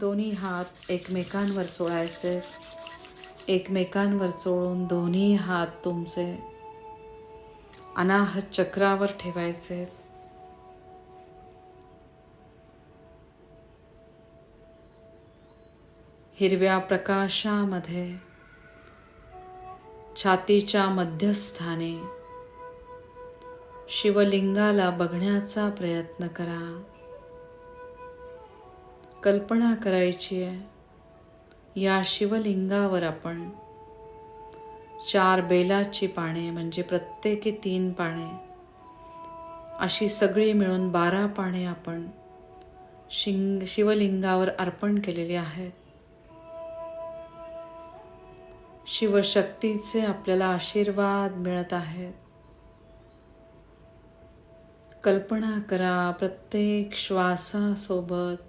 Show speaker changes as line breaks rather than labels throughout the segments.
दोन्ही हात एकमेकांवर चोळायचे. एकमेकांवर चोळून दोन्ही हात तुमचे अनाहत चक्रावर ठेवायचे. हिरव्या प्रकाशामध्ये छातीच्या मध्यस्थानी शिवलिंगाला बघण्याचा प्रयत्न करा. कल्पना करायची आहे. या शिवलिंगावर आपण चार बेलाची पाने म्हणजे प्रत्येकी तीन पाने अशी सगळी मिळून बारा पाने आपण शिंग शिवलिंगावर अर्पण केलेली आहेत. शिवशक्तीचे आपल्याला आशीर्वाद मिळत आहेत. कल्पना करा प्रत्येक श्वासासोबत.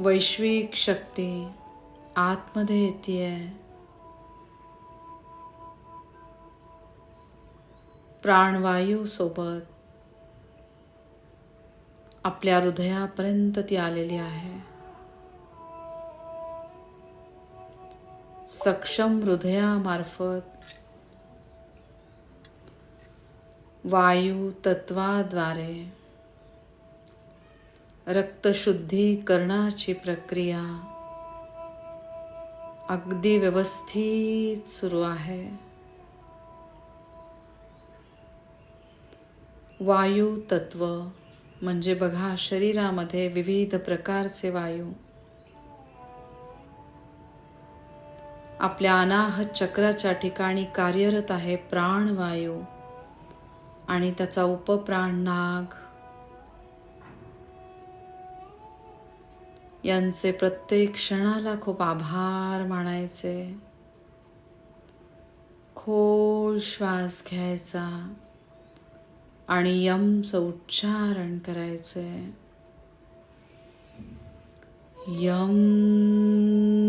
वैश्विक शक्ति आतमध्ये येते प्राणवायू सोबत आपल्या हृदयापर्यंत ती आलेली आहे. सक्षम हृदयामार्फत वायू तत्वाद्वारे रक्तशुद्धीकरणाची प्रक्रिया अगदी व्यवस्थित सुरू आहे. वायू तत्व म्हणजे बघा शरीरामध्ये विविध प्रकारचे वायू. आपल्या अनाहत चक्राच्या ठिकाणी कार्यरत आहे प्राणवायू आणि त्याचा उपप्राण नाग. यांचे प्रत्येक क्षणाला खूप आभार मानायचे. खोल श्वास घ्यायचा आणि यमचं उच्चारण करायचे. यम यम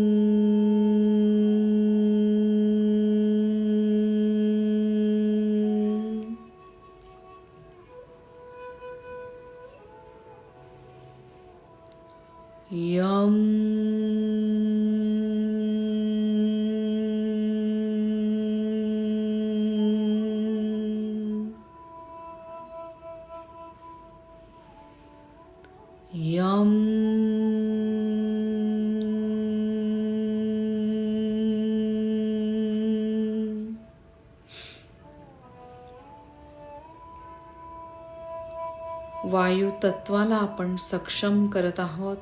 वायू तत्वाला आपण सक्षम करत आहोत.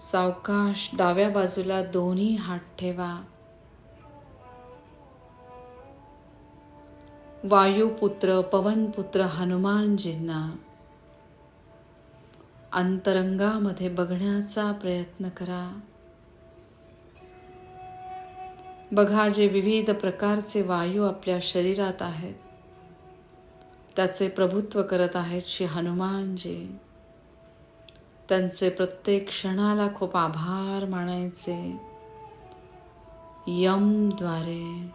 सावकाश डाव्या बाजूला दोन्ही हात ठेवा. वायुपुत्र पवनपुत्र हनुमानजींना अंतरंगामध्ये बघण्याचा प्रयत्न करा. बघा जे विविध प्रकारचे वायू आपल्या शरीरात आहेत. त्याचे प्रभुत्व करत आहेत श्री हनुमानजी. त्यांचे प्रत्येक क्षणाला खूप आभार मानायचे. यमद्वारे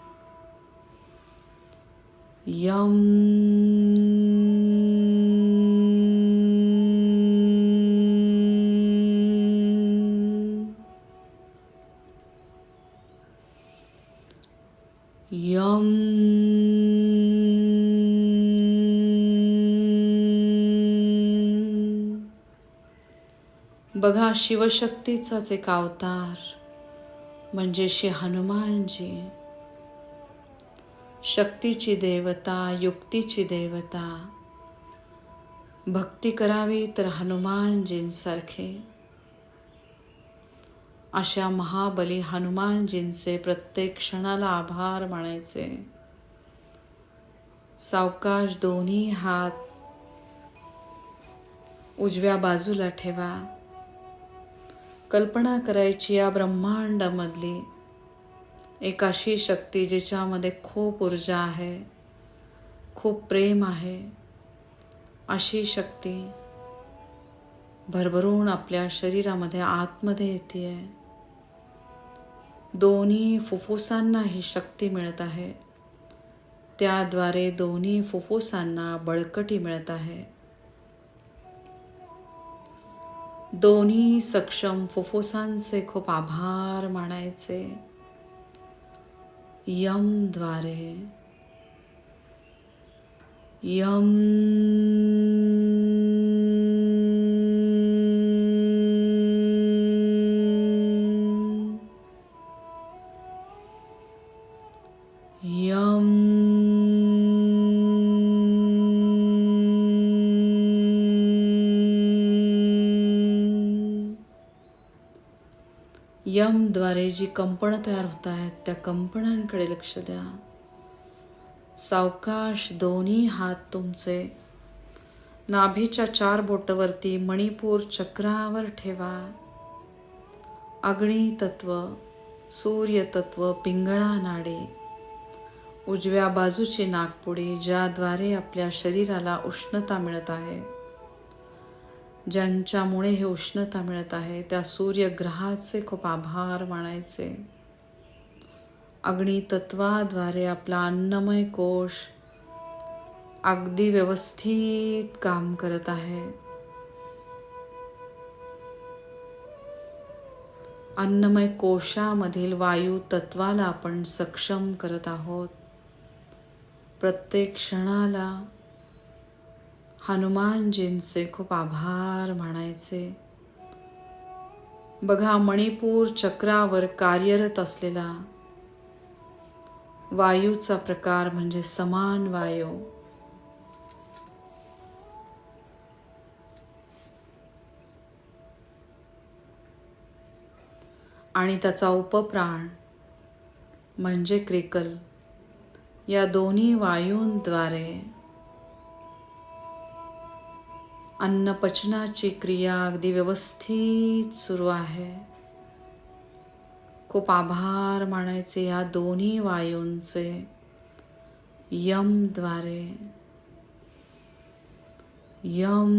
यम बघा शिवशक्तीचाच एक अवतार म्हणजे श्री हनुमानजी. शक्तीची देवता युक्तीची देवता. भक्ती करावी तर हनुमानजींसारखे. अशा महाबली हनुमानजींचे प्रत्येक क्षणाला आभार मानायचे. सावकाश दोन्ही हात उजव्या बाजूला ठेवा. कल्पना करायची या ब्रह्मांडामधली एक अशी शक्ती जिच्यामध्ये खूप ऊर्जा आहे खूप प्रेम आहे अशी शक्ती भरभरून आपल्या शरीरामध्ये आतमध्ये येते आहे दोन्ही फुफ्फुसांना ही शक्ती मिळत आहे. त्याद्वारे दोन्ही फुफ्फुसांना बळकटी मिळत आहे. दोन्ही सक्षम फुफ्फुसांचे खूप आभार मानायचे. यमद्वारे. यम यमद्वारे जी कंपनं तयार होत आहेत त्या कंपनांकडे लक्ष द्या. सावकाश दोन्ही हात तुमचे. नाभीच्या चार बोटवरती मणिपूर चक्रावर ठेवा. अग्नी तत्व सूर्यतत्व पिंगळा नाडे. उजव्या बाजूची नागपुडी ज्याद्वारे आपल्या शरीराला उष्णता मिळत आहे. ज्यांच्यामुळे हे उष्णता मिळत आहे त्या सूर्यग्रहाचे खूप आभार मानायचे. अग्नितत्वाद्वारे आपला अन्नमय कोश अगदी व्यवस्थित काम करत आहे. अन्नमय कोशामधील वायू तत्वाला आपण सक्षम करत आहोत. प्रत्येक क्षणाला हनुमानजींचे खूप आभार म्हणायचे. बघा मणिपूर चक्रावर कार्यरत असलेला वायूचा प्रकार म्हणजे समान वायू. आणि त्याचा उपप्राण म्हणजे क्रिकल. या दोन्ही वायूंद्वारे अन्नपचनाची क्रिया अगदी व्यवस्थित सुरू आहे. खूप आभार मानायचे या दोन्ही वायूंचे यमद्वारे यम यम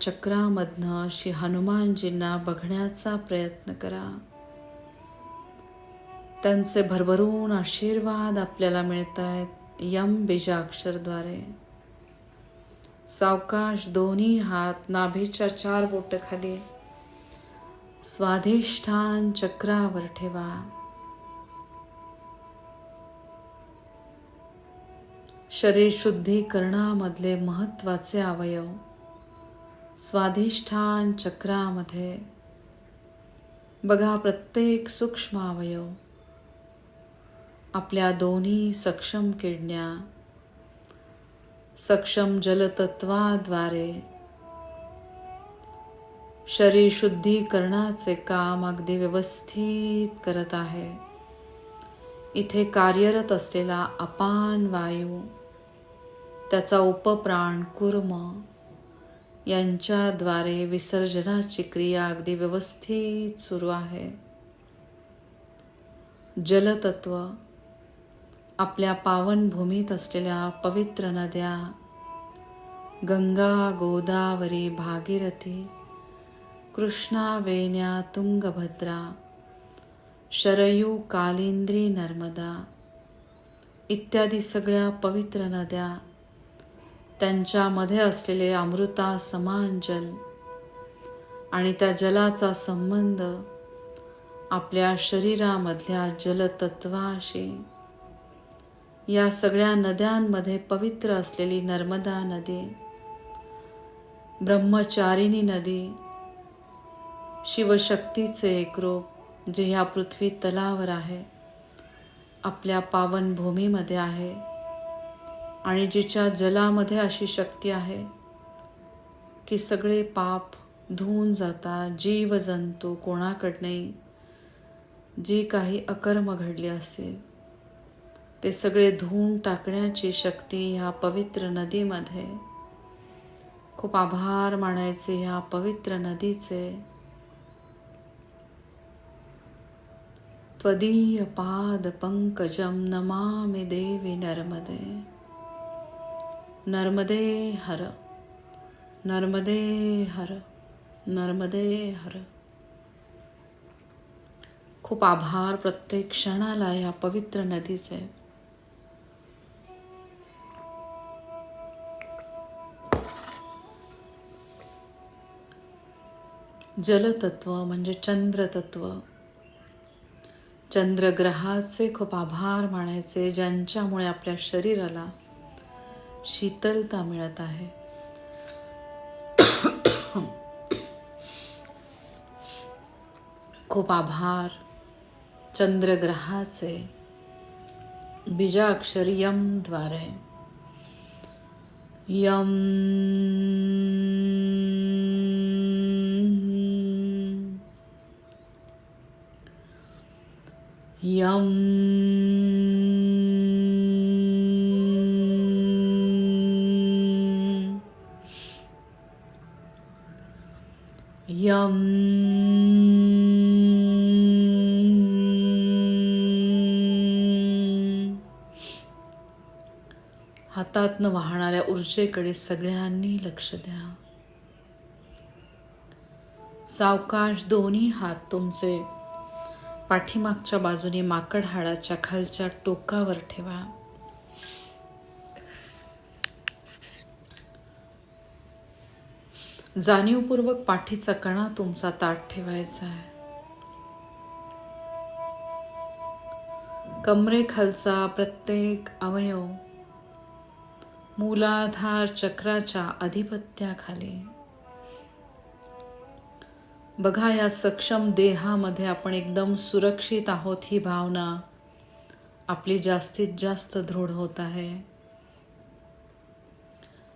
चक्रामधनं श्री हनुमानजींना बघण्याचा प्रयत्न करा. त्यांचे भरभरून आशीर्वाद आपल्याला मिळत आहेत यम बीजाक्षरद्वारे. सावकाश दोन्ही हात नाभीच्या चार बोट खाली स्वाधिष्ठान चक्रावर ठेवा. शरीर शुद्धीकरणामधले महत्त्वाचे अवयव. स्वाधिष्ठान चक्रामध्ये. बघा प्रत्येक सूक्ष्म अवयव. आपल्या दोन्ही सक्षम किडण्या सक्षम जलतत्वाद्वारे शरीर शुद्धीकरणाचे काम अगदी व्यवस्थित करत आहे. इथे कार्यरत असलेला अपान वायू त्याचा उपप्राण कुर्म यांच्याद्वारे विसर्जनाची क्रिया अगदी व्यवस्थित सुरू आहे. जलतत्व आपल्या पावनभूमीत असलेल्या पवित्र नद्या गंगा गोदावरी भागीरथी कृष्णा वेण्या तुंगभद्रा शरयू कालिंद्री नर्मदा इत्यादी सगळ्या पवित्र नद्या त्यांच्यामध्ये असलेले अमृता समान जल आणि त्या जलाचा संबंध आपल्या शरीरामधल्या जलतत्वाशी. या सगळ्या नद्यांमध्ये पवित्र असलेली नर्मदा नदी ब्रह्मचारिणी नदी शिवशक्तीचे एक रूप जे ह्या पृथ्वी तलावर आहे आपल्या पावनभूमीमध्ये आहे. आणि जिच्या जलामध्ये अशी शक्ती आहे की सगळे पाप धुवून जातात जीव जंतू कोणाकडनंही जी काही अकर्म घडली असेल ते सगळे धुवून टाकण्याची शक्ती ह्या पवित्र नदीमध्ये. खूप आभार मानायचे ह्या पवित्र नदीचे. त्वदीय पाद पंकजम नमामि देवी नर्मदे. नर्मदे हर नर्मदे हर नर्मदे हर. खूप आभार प्रत्येक क्षणाला या पवित्र नदीचे. जलतत्व म्हणजे चंद्रतत्व. चंद्रग्रहाचे खूप आभार मानायचे ज्यांच्यामुळे आपल्या शरीराला शीतलता मिळत आहे. खूप आभार. चंद्रग्रहाचे बीजाक्षर यम द्वारे. यम. यम. यम हातातनं वाहणाऱ्या ऊर्जेकडे सगळ्यांनी लक्ष द्या. सावकाश दोन्ही हात तुमचे. पाठीमागच्या बाजूने माकड हाडाच्या खालच्या टोकावर ठेवा. जाणीवपूर्वक पाठीचा कणा तुमचा ताट ठेवायचा आहे. कमरेखालचा प्रत्येक अवयव मूलाधार चक्राच्या अधिपत्याखाली बघा या सक्षम देहामध्ये आपण एकदम सुरक्षित आहोत ही भावना आपली जास्तीत जास्त दृढ होत आहे.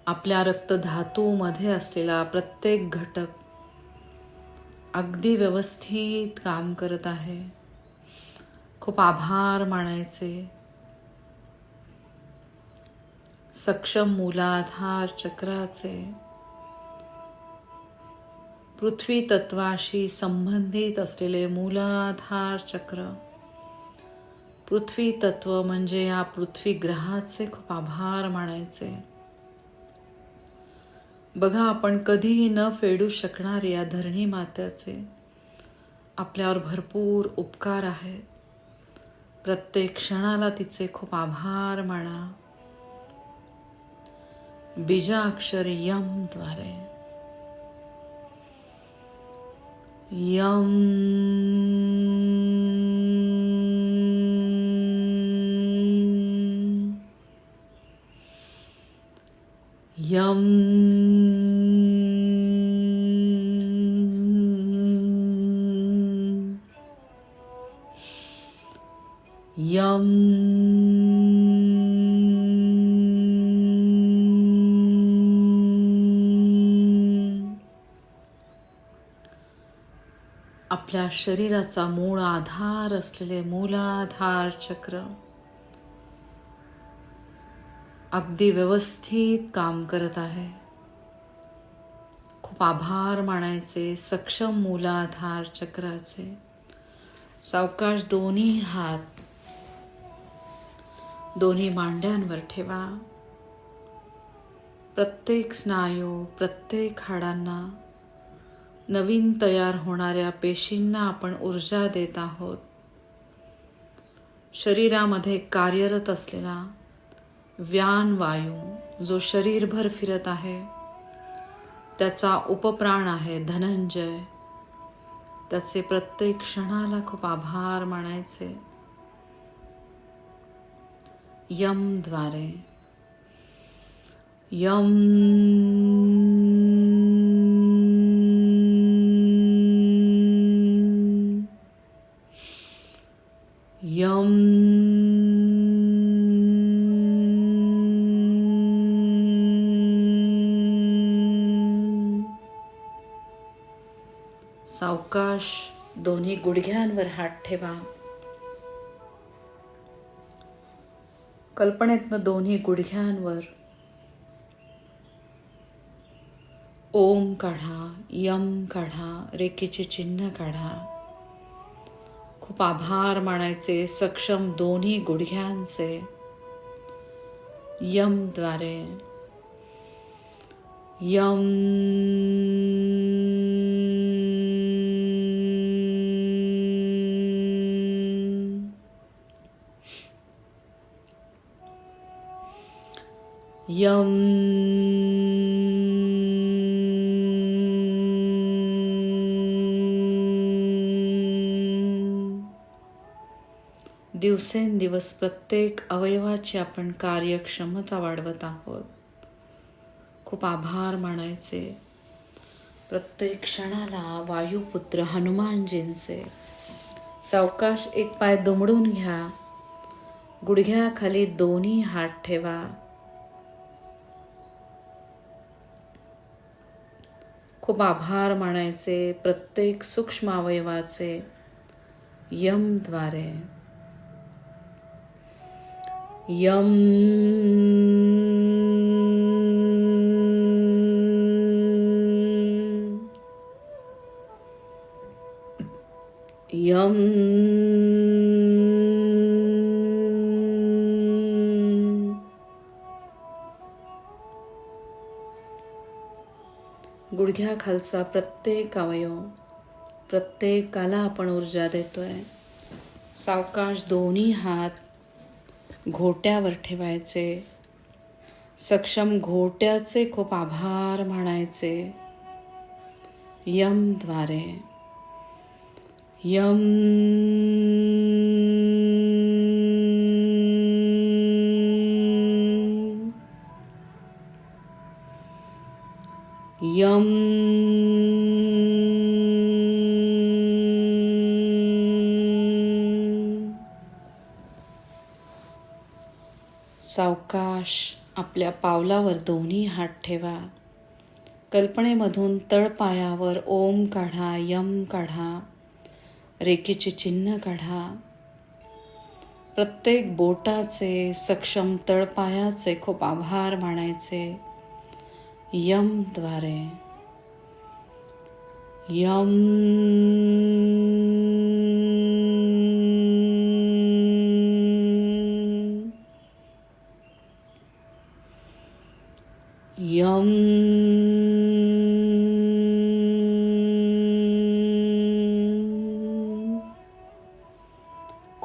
आपल्या रक्तधातूमध्ये असलेला प्रत्येक घटक अगदी व्यवस्थित काम करत आहे. खूप आभार मानायचे. सक्षम मूलाधार चक्राचे. पृथ्वी तत्वाशी संबंधित असलेले मूलाधार चक्र. पृथ्वी तत्व म्हणजे या पृथ्वी ग्रहाचे खूप आभार मानायचे. बघा आपण कधीही न फेडू शकणारे या धरणी मात्याचे आपल्यावर भरपूर उपकार आहेत. प्रत्येक क्षणाला तिचे खूप आभार माना. बीजाक्षर यमद्वारे. यम. यम. आपल्या शरीराचा मूळ आधार असलेले मूलाधार चक्र. अगदी व्यवस्थित काम करत आहे. खूप आभार मानायचे सक्षम मूलाधार चक्राचे. सावकाश दोन्ही हात दोन्ही मांड्यांवर ठेवा. प्रत्येक स्नायू प्रत्येक हाडांना नवीन तयार होणाऱ्या पेशींना आपण ऊर्जा देत आहोत. शरीरामध्ये कार्यरत असलेला व्यान वायू जो शरीरभर फिरत आहे त्याचा उपप्राण आहे धनंजय. त्याचे प्रत्येक क्षणाला खूप आभार मानायचे. यमद्वारे यम यम सावकाश दोन्ही गुडघ्यांवर हात ठेवा. कल्पनेतनं दोन्ही गुडघ्यांवर ओम काढा यम काढा रेखेचे चिन्ह काढा. खूप आभार मानायचे सक्षम दोन्ही गुडघ्यांचे. यमद्वारे यम. यम. दिवसेंदिवस प्रत्येक अवयवाची आपण कार्यक्षमता वाढवत आहोत. खूप आभार मानायचे. प्रत्येक क्षणाला वायुपुत्र हनुमानजींचे. सावकाश एक पाय दुमडून घ्या. गुडघ्याखाली दोन्ही हात ठेवा. खूप आभार मानायचे प्रत्येक सूक्ष्म अवयवाचे. यमद्वारे यम यम गुडघ्याखालचा प्रत्येक अवयव प्रत्येकाला आपण ऊर्जा देतोय. सावकाश दोन्ही हात घोट्यावर ठेवायचे. सक्षम घोट्याचे खूप आभार म्हणायचे यमद्वारे यम यम आकाश आपल्या पावलावर दोन्ही हात ठेवा. कल्पनेमधून तळपायावर ओम काढा यम काढा रेखेचे चिन्ह काढा. प्रत्येक बोटाचे सक्षम तळपायाचे खूप आभार मानायचे. यमद्वारे यम यम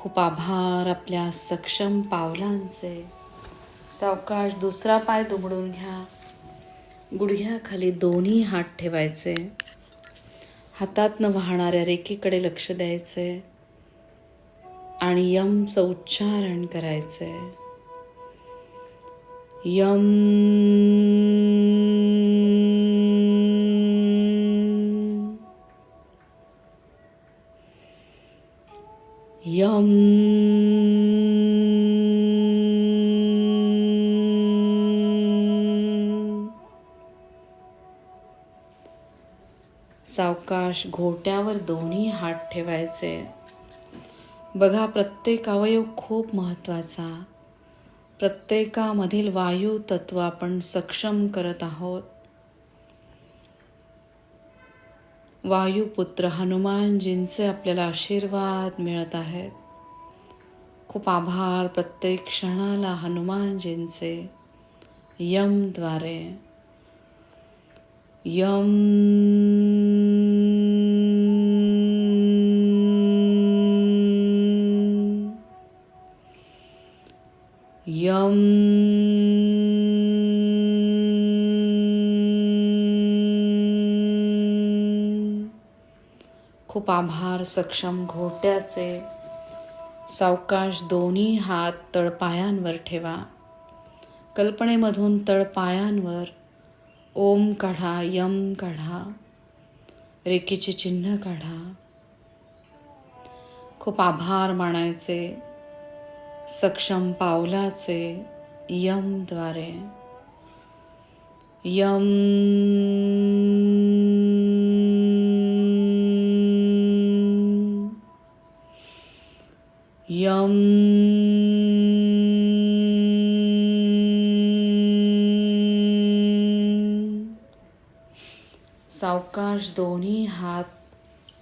खूप आभार आपल्या सक्षम पावलांचे. सावकाश दुसरा पाय दुमडून घ्या. गुडघ्याखाली दोन्ही हात ठेवायचे. हातातनं वाहणाऱ्या रेखेकडे लक्ष द्यायचे. आणि यमचं उच्चारण करायचे. यम सावकाश घोट्यावर दोन्ही हात ठेवायचे. बघा प्रत्येक अवयव खूप महत्त्वाचा. प्रत्येकामधील वायू तत्व आपण सक्षम करत आहोत. वायुपुत्र हनुमानजींचे आपल्याला आशीर्वाद मिळत आहेत. खूप आभार प्रत्येक क्षणाला हनुमानजींचे. यमद्वारे यम. यम. खूप आभार सक्षम घोट्याचे. सावकाश दोन्ही हात तळपायांवर ठेवा. कल्पनेमधून तळपायांवर ओम काढा यम काढा रेखेचे चिन्ह काढा. खूप आभार मानायचे सक्षम पावलाचे यमद्वारे यम यम सावकाश दोन्ही हात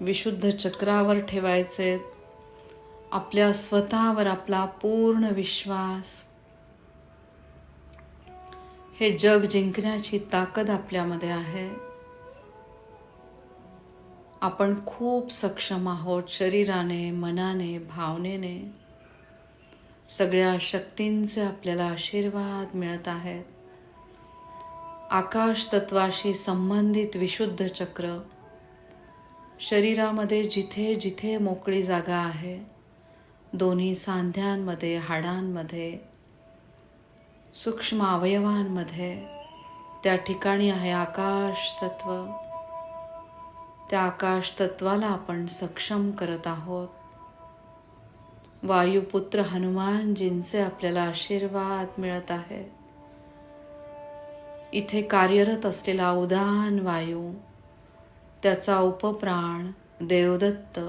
विशुद्ध चक्रावर ठेवायचे. आपल्या स्वतःवर आपला पूर्ण विश्वास. हे जग जिंकण्याची ताकद आपल्यामध्ये आहे. आपण खूप सक्षम आहोत शरीराने मनाने भावनेने. सगळ्या शक्तींचे आपल्याला आशीर्वाद मिळत आहेत. आकाश तत्वाशी संबंधित विशुद्ध चक्र शरीरामध्ये जिथे जिथे मोकळी जागा आहे दोन्ही सांध्यांमध्ये हाडांमध्ये सूक्ष्म अवयवांमध्ये त्या ठिकाणी आहे आकाश तत्व. त्या आकाश तत्वाला आपण सक्षम करत आहोत. वायुपुत्र हनुमानजींचे आपल्याला आशीर्वाद मिळत आहे. इथे कार्यरत असलेला उदान वायू त्याचा उपप्राण देवदत्त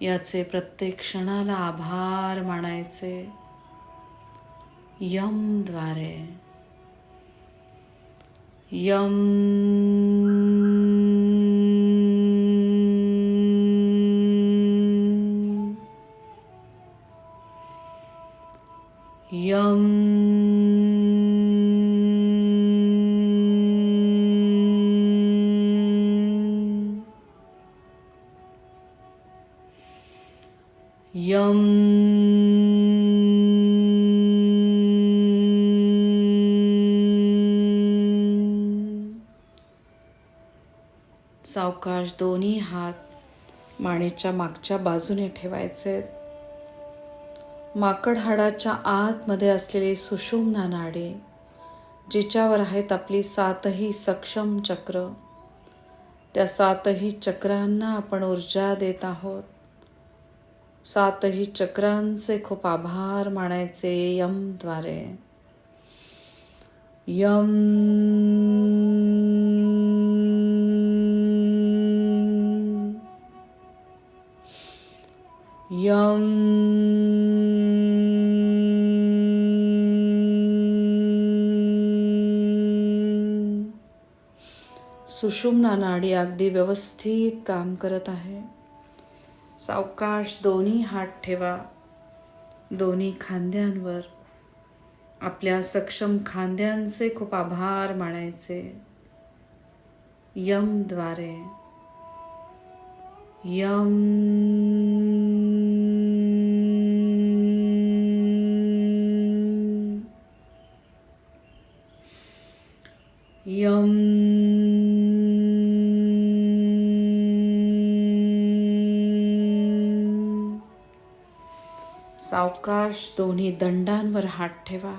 याचे प्रत्येक क्षणाला आभार मानायचे. यमद्वारे यम यम यम सावकाश दोन्ही हात मानेच्या मागच्या बाजूने ठेवायचे आहेत. माकड हाडाच्या आतमध्ये असलेली सुषुम्ना नाडी जिच्यावर आहेत आपली सातही सक्षम चक्र. त्या सातही चक्रांना आपण ऊर्जा देत आहोत. सातही चक्रांचे खूप आभार मानायचे यमद्वारे यम यम सुषुम्ना नाडी अगदी व्यवस्थित काम करत आहे. सावकाश दोन्ही हात ठेवा. दोन्ही खांद्यांवर. आपल्या सक्षम खांद्यांचे खूप आभार मानायचे. यमद्वारे यम यम तुम्ही दंडांवर हात ठेवा.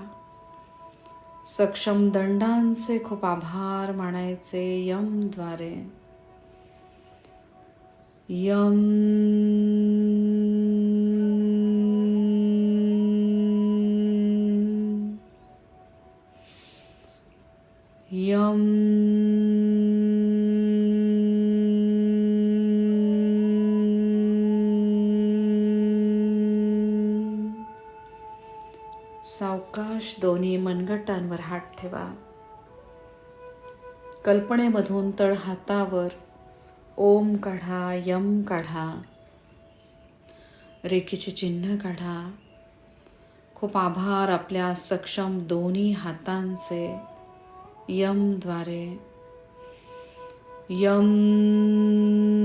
सक्षम दंडांचे खूप आभार मानायचे यमद्वारे. यम यम सावकाश दोन्ही मनगटांवर हात ठेवा. कल्पनेमधून तळ हातावर ओम काढा यम काढा. रेखीचे चिन्ह काढा. खूप आभार आपल्या सक्षम दोन्ही हातांचे यमद्वारे यम यम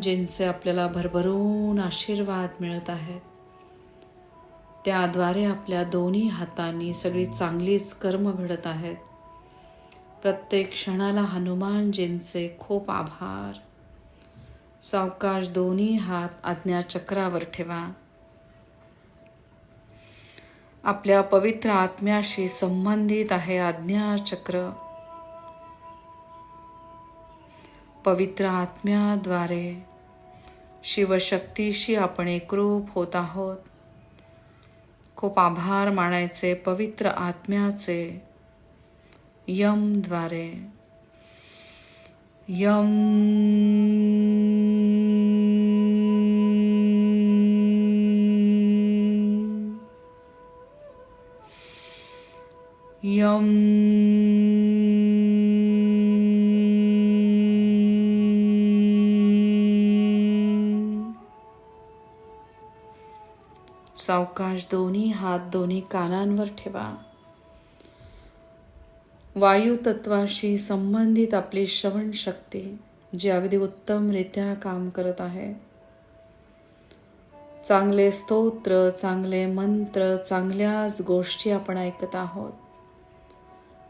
ज्यांचे आपल्याला भरभरून आशीर्वाद मिळत आहेत. त्याद्वारे आपल्या दोन्ही हातांनी सगळी चांगलीच कर्म घडत आहेत. प्रत्येक क्षणाला हनुमानजींचे खूप आभार. सावकाश दोन्ही हात आज्ञाचक्रावर ठेवा. आपल्या पवित्र आत्म्याशी संबंधित आहे आज्ञाचक्र पवित्र आत्म्याद्वारे शिवशक्तीशी आपण एकरूप होत आहोत. खूप आभार मानायचे पवित्र आत्म्याचे. यमद्वारे यम. यम. सावकाश दोन्ही हात दोन्ही कानांवर ठेवा. वायू तत्वाशी संबंधित आपली श्रवण शक्ती जी अगदी उत्तमरित्या काम करत आहे. चांगले स्तोत्र चांगले मंत्र चांगल्याच गोष्टी आपण ऐकत आहोत.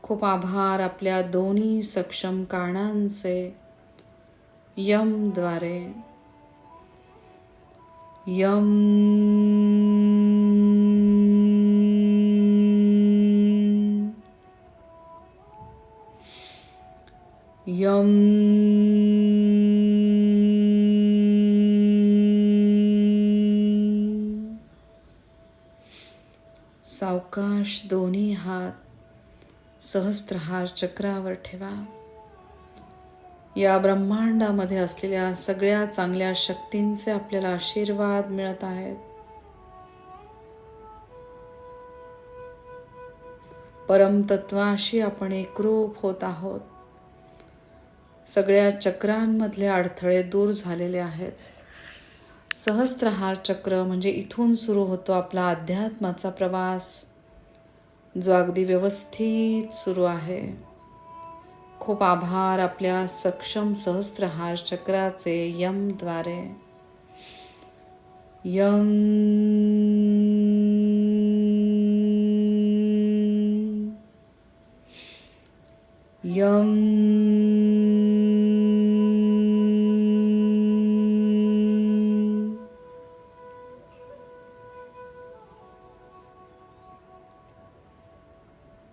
खूप आभार आपल्या दोन्ही सक्षम कानांचे यमद्वारे यम यम सावकाश दोन्ही हात सहस्त्रहार चक्रावर ठेवा. या ब्रह्मांडामध्ये असलेल्या सगळ्या चांगल्या शक्तींचे आपल्याला आशीर्वाद मिळत आहेत. परमतत्वाशी आपण एकरूप होत आहोत. सगळ्या चक्रांमधले अडथळे दूर झालेले आहेत. सहस्त्रहार चक्र म्हणजे इथून सुरू होतो आपला अध्यात्माचा प्रवास. जो अगदी व्यवस्थित सुरू आहे. खूप आभार आपल्या सक्षम सहस्त्रहार चक्राचे यमद्वारे यम. यम.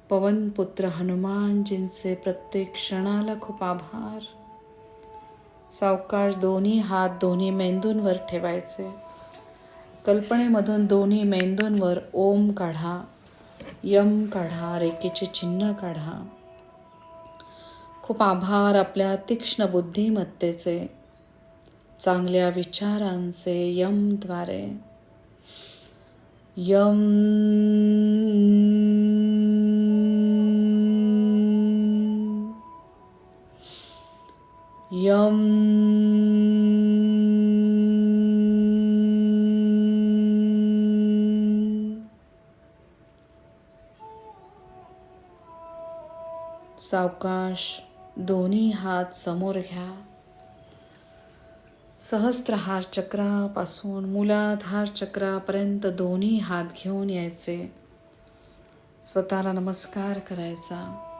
पवनपुत्र हनुमानजींचे प्रत्येक क्षणाला खूप आभार. सावकाश दोन्ही हात दोन्ही मेंदूंवर ठेवायचे. कल्पनेमधून दोन्ही मेंदूंवर ओम काढा यम काढा रेखेचे चिन्ह काढा. खूप आभार आपल्या तीक्ष्ण बुद्धिमत्तेचे चांगल्या विचारांचे यमद्वारे यम यम। सावकाश दोन्ही हात समोर घ्या. सहस्त्रहार चक्रापासून मुलाधार चक्रापर्यंत दोन्ही हात घेऊन यायचे. स्वतःला नमस्कार करायचा.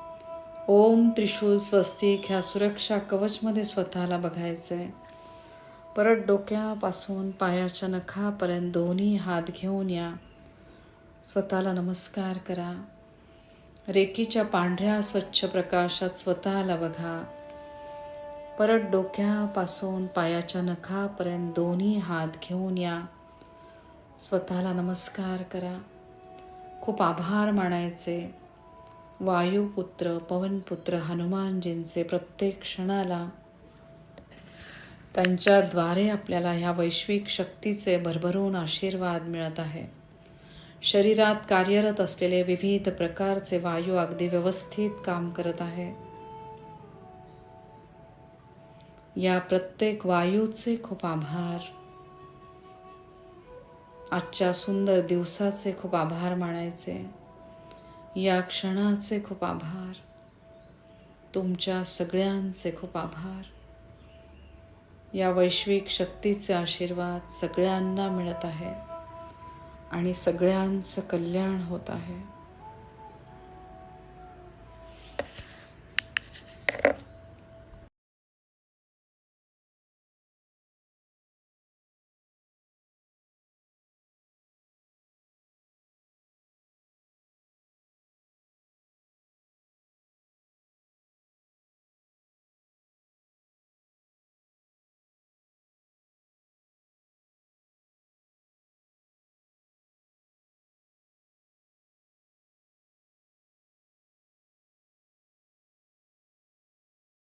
ओम त्रिशूल स्वस्तिक ह्या सुरक्षा कवचमध्ये स्वतःला बघायचंय. परत डोक्यापासून पायाच्या नखापर्यंत दोन्ही हात घेऊन या. स्वतःला नमस्कार करा. रेकीच्या पांढऱ्या स्वच्छ प्रकाशात स्वतःला बघा. परत डोक्यापासून पायाच्या नखापर्यंत दोन्ही हात घेऊन या. स्वतःला नमस्कार करा. खूप आभार मानायचे. वायुपुत्र पवनपुत्र हनुमानजींचे प्रत्येक क्षणाला त्यांच्याद्वारे आपल्याला ह्या वैश्विक शक्तीचे भरभरून आशीर्वाद मिळत आहे. शरीरात कार्यरत असलेले विविध प्रकारचे वायू अगदी व्यवस्थित काम करत आहे. या प्रत्येक वायूचे खूप आभार. आजच्या सुंदर दिवसाचे खूप आभार मानायचे. या क्षणाचे खूप आभार. तुमच्या सगळ्यांचे खूप आभार. या वैश्विक शक्तीचे आशीर्वाद सगळ्यांना मिळत आहे आणि सगळ्यांचं कल्याण होत आहे.